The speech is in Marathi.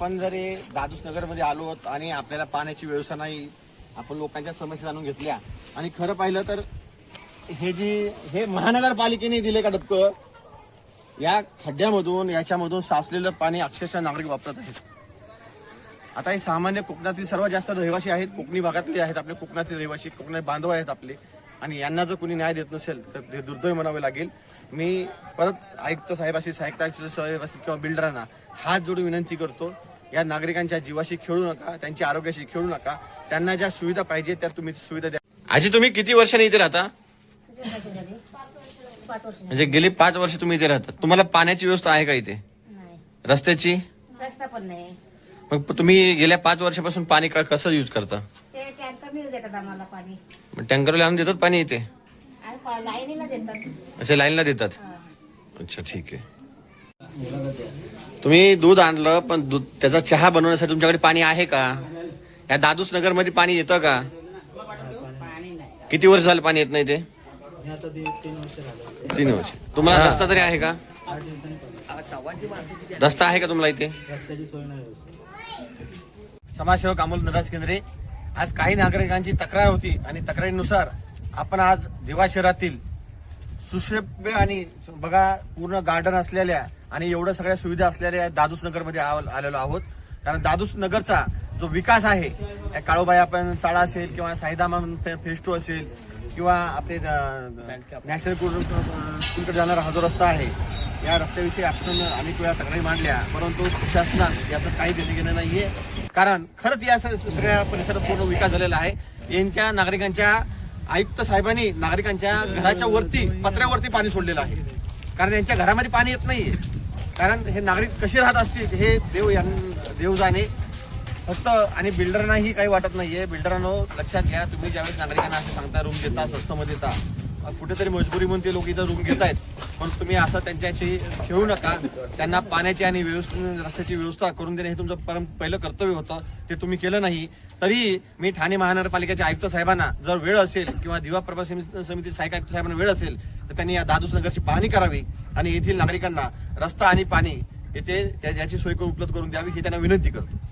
आपण जरी दादूस नगरमध्ये आलो आहोत आणि आपल्याला पाण्याची व्यवस्था नाही आपण लोकांच्या समस्या जाणून घेतल्या. आणि खरं पाहिलं तर हे जी हे महानगरपालिकेने दिले का डबकं या खड्ड्यामधून याच्यामधून साचलेलं पाणी अक्षरशः नागरिक वापरत आहेत. आता हे सामान्य कोकणातील सर्वात जास्त रहिवासी आहेत कोकणी भागातले आहेत आपले कोकणातील रहिवासी कोकणात बांधव आहेत आपले. आणि यांना जर कोणी न्याय देत नसेल तर ते दुर्दैव म्हणावे लागेल. मी परत आयुक्त साहेबाशी साहित्य आयुक्त साहेब असतील किंवा बिल्डरांना हात जोडून विनंती करतो या नागरिकांच्या जीवाशी खेळू नका त्यांच्या आरोग्याशी खेळू नका. त्यांना ज्या सुविधा पाहिजे त्या तुम्ही सुविधा द्या. आजी तुम्ही किती वर्षांनी इथे राहता? पाच वर्ष म्हणजे गेली पाच वर्ष तुम्ही इथे राहता. तुम्हाला पाण्याची व्यवस्था आहे का इथे? रस्त्याची? रस्ता पण नाही. मग तुम्ही गेल्या पाच वर्षापासून पाणी का- कसं यूज करता? ते टँकर देतात आम्हाला पाणी. मग टँकरला आणून देतात पाणी इथे? आणि पा- लाईनीला देतात. असे लाईनला देतात? हा. अच्छा ठीक आहे. तुम्ही दूध आणलं पण दूध त्याचा चहा बनवण्यासाठी तुमच्याकडे पाणी आहे का? या दादूस नगरमध्ये पाणी येतं का? किती वर्ष झालं पाणी येत नाही ते? तीन वर्ष. तुम्हाला रस्ता तरी आहे का? रस्ता आहे का तुम्हाला इथे? समाजसेवक अमोल नराज केंद्रे आज काही नागरिकांची तक्रार होती आणि तक्रारीनुसार आपण आज दिवा शहरातील सुशेप्य आणि बघा पूर्ण गार्डन असलेल्या आणि एवढ्या सगळ्या सुविधा असलेल्या दादूस नगरमध्ये आलेलो आहोत. कारण दादूस नगरचा जो विकास आहे त्या काळोबाई आपण चाळा असेल किंवा साईदामा फेस्टो असेल किंवा आपले नॅशनल स्कूलकडे जाणारा हा जो रस्ता आहे या रस्त्याविषयी आपण अनेक वेळा तक्रारी मांडल्या. परंतु प्रशासनास याचं काही देणं घेणं नाहीये. कारण खरंच या सगळ्या परिसरात पूर्ण विकास झालेला आहे. यांच्या नागरिकांच्या आयुक्त साहेबांनी नागरिकांच्या घराच्या वरती पत्र्यावरती पाणी सोडलेलं आहे. कारण यांच्या घरामध्ये पाणी येत नाहीये. कारण हे नागरिक कसे राहत असतील हे देव यां- देव जाणे. फक्त आणि बिल्डरांनाही काही वाटत नाहीये. बिल्डरांनो लक्षात घ्या तुम्ही ज्यावेळेस नागरिकांना असं सांगता रूम देता स्वस्तमध्ये देता कुठेतरी मजबुरी म्हणून ते लोक इथं रूम घेत आहेत. पण तुम्ही असं त्यांच्याशी खेळू नका. त्यांना पाण्याची आणि व्यवस्थित रस्त्याची व्यवस्था करून देणे हे तुमचं परम पहिलं कर्तव्य होतं. ते तुम्ही केलं नाही. तरी मी ठाणे महानगरपालिकेच्या आयुक्त साहेबांना जर वेळ असेल किंवा दिवा प्रभा समिती समिती सहाय्यक आयुक्त साहेबांना वेळ असेल तर त्यांनी या दादूस नगरची पाहणी करावी आणि येथील नागरिकांना रस्ता आणि पाणी येथे त्या- याची सोय उपलब्ध करून द्यावी ही त्यांना विनंती करतो.